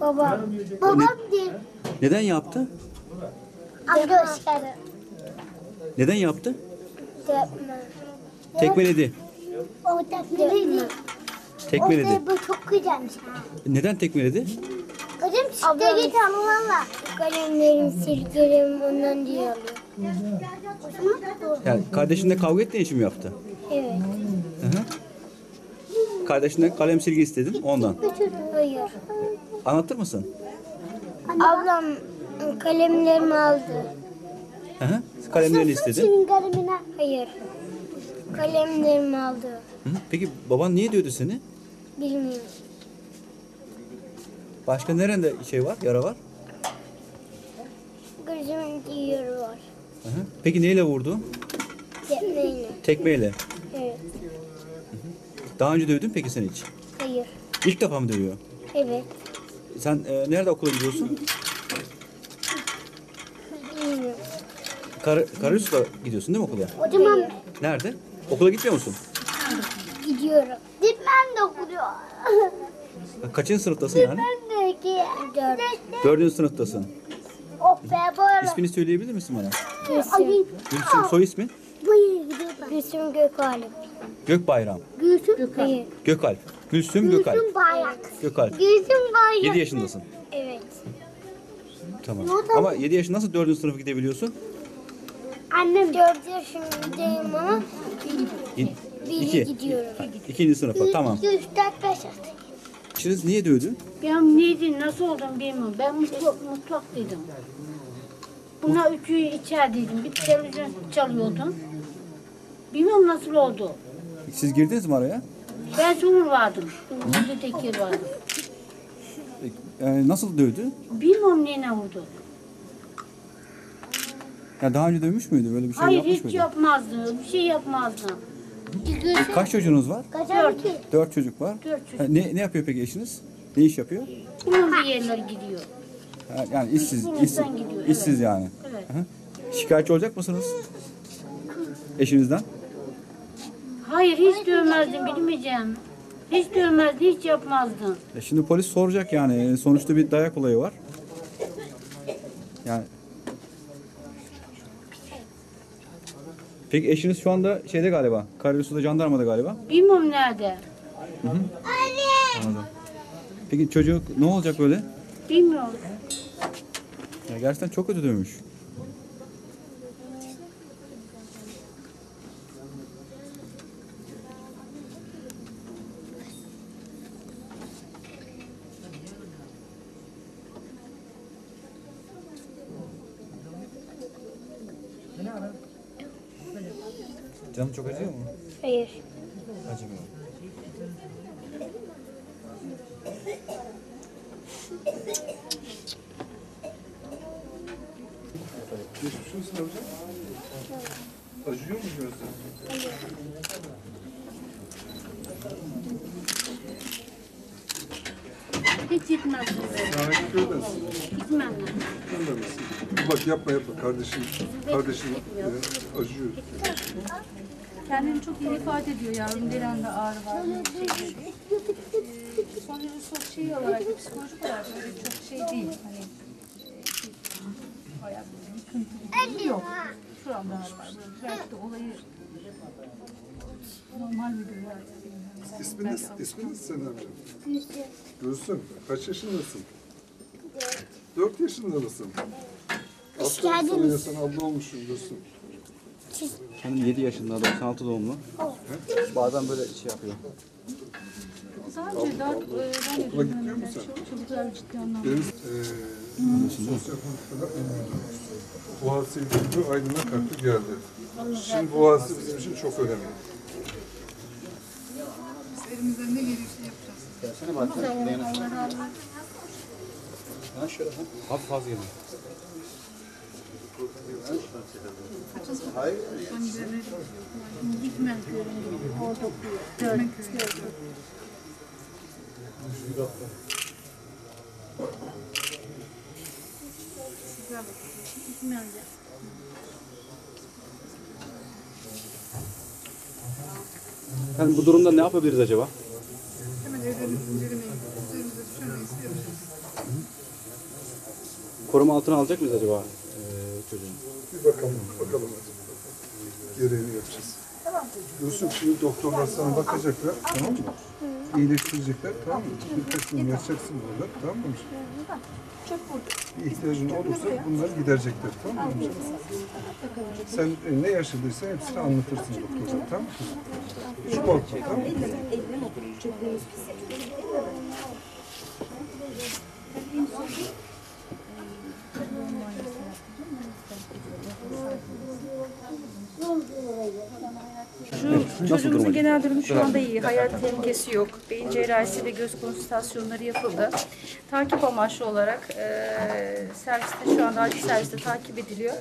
Babam. Babam değil. Neden yaptı? Arkadaşlar. Neden yaptı? Dökme. Tekmeledi. O tekmeledi. Tekmeledi. Bu çok güzelmiş. Neden tekmeledi? Kızım çıktı git Allah'la. Kalemlerim, silgilerim ondan diye alıyor. Yani kardeşinle kavga ettiğin için mi yaptı? Evet. Hı hı. Kardeşinden kalem silgi istedin ondan. Hayır. Anlatır mısın? Ablam kalemlerimi aldı. Hı hı. Kalemlerini istedin. Senin kalemine. Hayır. Kalemlerimi aldı. Hı. Peki baban niye dövdü seni? Bilmiyorum. Başka nerede şey var, yara var? Gözümün diğeri var. Hı hı. Peki neyle vurdu? Tekmeyle. Tekmeyle. Evet. Daha önce dövdün peki sen hiç? Hayır. İlk defa mı dövüyor? Evet. Sen e, nerede okula gidiyorsun? Kar Karayüzü'de gidiyorsun değil mi okula? O zaman Nerede? Okula gitmiyor musun? gidiyorum. Gitmem de okuyor. Kaçıncı sınıftasın yani? Ben de ki. Dördüncü sınıftasın. Oh be böyle. İsmini söyleyebilir misin bana? Gülsüm. Gülsüm, soy ismin? Gülsüm Gökalp. Gökbayram. Gülsüm? Hayır. Gökalp. Gülsüm Gökalp. Gülsüm Bayrak. Gökalp. Gülsüm Bayrak. 7 yaşındasın. Evet. Tamam. Ama 7 yaşında nasıl 4. sınıfa gidebiliyorsun? Annem dört yaşındayım ama İ- bir İki. gidiyorum. İkinci sınıfa. Tamam. İki, üç, dört, beş artık. Şimdi niye dövdü? Ben neydi, nasıl oldum bilmiyorum. Ben mutfak, mutfaktaydım. Buna üçü içerideydim. Bir televizyon çalıyordum. Bilmiyorum nasıl oldu. Siz girdiniz mi araya? Ben sonra vardım. Burada tekir vardı. E, nasıl dövdü? Bilmiyorum neyine vurdu. Ya daha önce dövmüş müydü? Böyle bir şey Hayır yapmış hiç mıydı? yapmazdı. Bir şey yapmazdı. E, kaç çocuğunuz var? Ki? Dört çocuk var. Dört çocuk. Ha, ne, ne yapıyor peki eşiniz? Ne iş yapıyor? Bunun bir yerler gidiyor. Ha, yani işsiz, işsiz, insan gidiyor, evet. işsiz yani. Evet. Hı hı. Şikayetçi olacak mısınız? Eşinizden? Hayır hiç dövmezdim bilmeyeceğim. Hiç dövmezdi, hiç yapmazdı. E şimdi polis soracak yani. E, Sonuçta bir dayak olayı var. Yani Peki eşiniz şu anda şeyde galiba. Karayolusu'da jandarmada galiba. Bilmiyorum nerede. Anladım. Peki çocuk ne olacak böyle? Bilmiyorum. Ya gerçekten çok kötü dövmüş. Canım çok acıyor mu? Hayır. Acımıyor. Geçmiş olsun hocam. Acıyor mu? Hiç böyle. Sahip köydensin. Gitmem ben. Sen de misin? Bak yapma yapma kardeşim. Kardeşim e, acıyor. Kendini çok iyi ifade ediyor yavrum. Derende ağrı var. Ee, sonucu çok şey olarak, psikolojik olarak böyle çok şey değil. Hani e, bayağı böyle yıkıntı yok. Şuramda ağrı var. Belki de olayı normal bir durum var. Bilmiyorum. İsmin ne? İsmin ne senin amcam? Gülsüm. Kaç yaşındasın? Dört yaşında mısın? Sana ya sen abla olmuşsun Gülsüm. Hanım 7 yaşında, 96 doğumlu. Bazen böyle şey yapıyor. Önce daha e, ben Okula gitmiyor musun sen? çocuklar ciddi anlamda. Benim eee sosyal politikada Boğaziçi İlgili Aydın'a kalktı geldi. Şimdi Boğaziçi bizim için çok önemli. Gelsene bari. Ha şöyle ha. Hafif fazla gelin. Orada. Gitmez. Yani bu durumda ne yapabiliriz acaba? Hemen incelemeyi, üzerimize. Koruma altına alacak mıyız acaba e, çocuğu? Bir bakalım, bakalım hadi. Gereğini yapacağız. Yusuf şimdi doktorlar sana bakacaklar, tamam mı? İyileştirecekler, tamam mı? Birkaç gün yatacaksın burada, tamam mı? Bir ihtiyacın olursa bunları giderecekler, tamam mı? Sen e, ne yaşadıysan hepsini anlatırsın doktora, tamam mı? Hiç korkma, tamam mı? Şu çocuğumuzun genel durumu şu anda iyi. Hayat tehlikesi yok. Beyin cerrahisi ve göz konsültasyonları yapıldı. Takip amaçlı olarak e, serviste şu anda acil serviste takip ediliyor.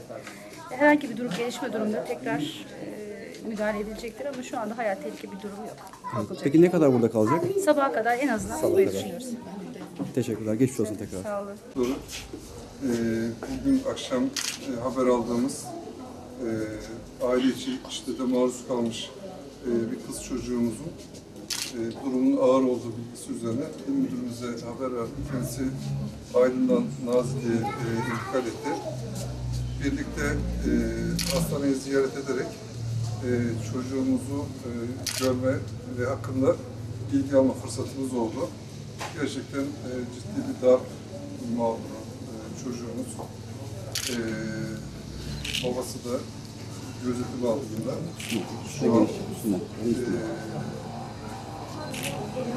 Herhangi bir durum gelişme durumunda tekrar e, müdahale edilecektir ama şu anda hayat tehlikeli bir durum yok. Korkulacak. Peki ne kadar burada kalacak? Sabaha kadar en azından burayı düşünüyoruz. Teşekkürler. Geçmiş olsun tekrar. Sağ olun. Doğru. Ee, bugün akşam e, haber aldığımız e, aile içi şiddete maruz kalmış e, bir kız çocuğumuzun e, durumunun ağır olduğu bilgisi üzerine il müdürümüze haber verdik. Kendisi Aydın'dan Nazilli'ye e, intikal etti. Birlikte e, hastaneyi ziyaret ederek e, çocuğumuzu e, görme ve hakkında bilgi alma fırsatımız oldu. Gerçekten e, ciddi bir darp mağduru e, çocuğumuz. E, babası da gözetim altında. Şu an e,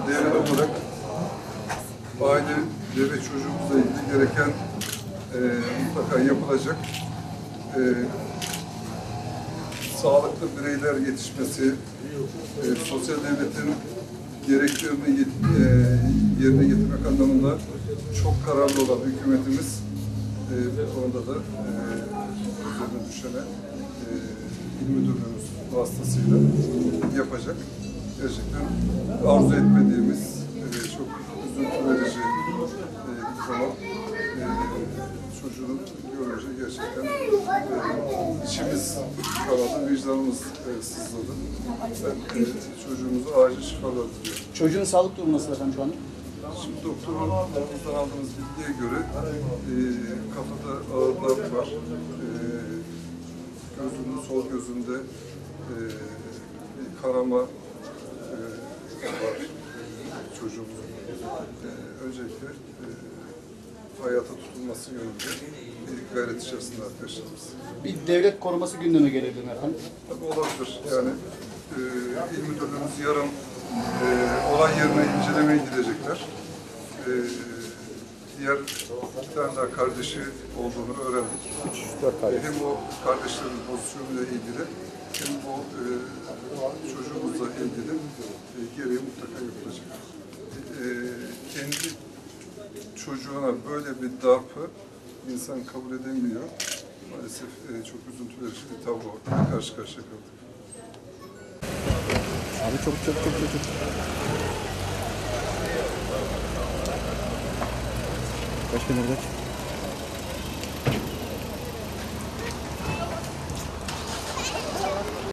devlet olarak aile ve çocuğumuzla ilgili gereken e, mutlaka yapılacak e, sağlıklı bireyler yetişmesi, e, sosyal devletin gereklerini e, yerine getirmek anlamında çok kararlı olan hükümetimiz e, bu konuda da e, üzerine düşene e, il müdürlüğümüz vasıtasıyla yapacak. Gerçekten arzu etmediğimiz e, çok üzüntü verici e, bir zaman e, çocuğun görünce gerçekten e, içimiz kanadı, vicdanımız e, sızladı. Ben e, çocuğumuzu acil şifalar diliyorum. Çocuğun sağlık durumu nasıl efendim şu an? Şimdi doktorlarımızdan aldığımız bilgiye göre e, kafada ağırlar var. E, gözünün sol gözünde e, bir kanama e, var çocuğumuzun. E, öncelikle e, hayata tutulması yönünde bir gayret içerisinde arkadaşlarımız. Bir devlet koruması gündeme gelebilir efendim? Tabii olabilir. Yani e, il müdürlüğümüz yarın e, olay yerine incelemeye gidecekler. E, diğer iki tane daha kardeşi olduğunu öğrendik. E, hem o kardeşlerin pozisyonuyla ilgili hem bu e, çocuğumuzla ilgili e, gereği mutlaka yapılacak. E, kendi çocuğuna böyle bir darpı insan kabul edemiyor. Maalesef e, çok üzüntü verici bir tablo karşı karşıya kaldık. Abi çok çok çok çok çok. Başka nerede?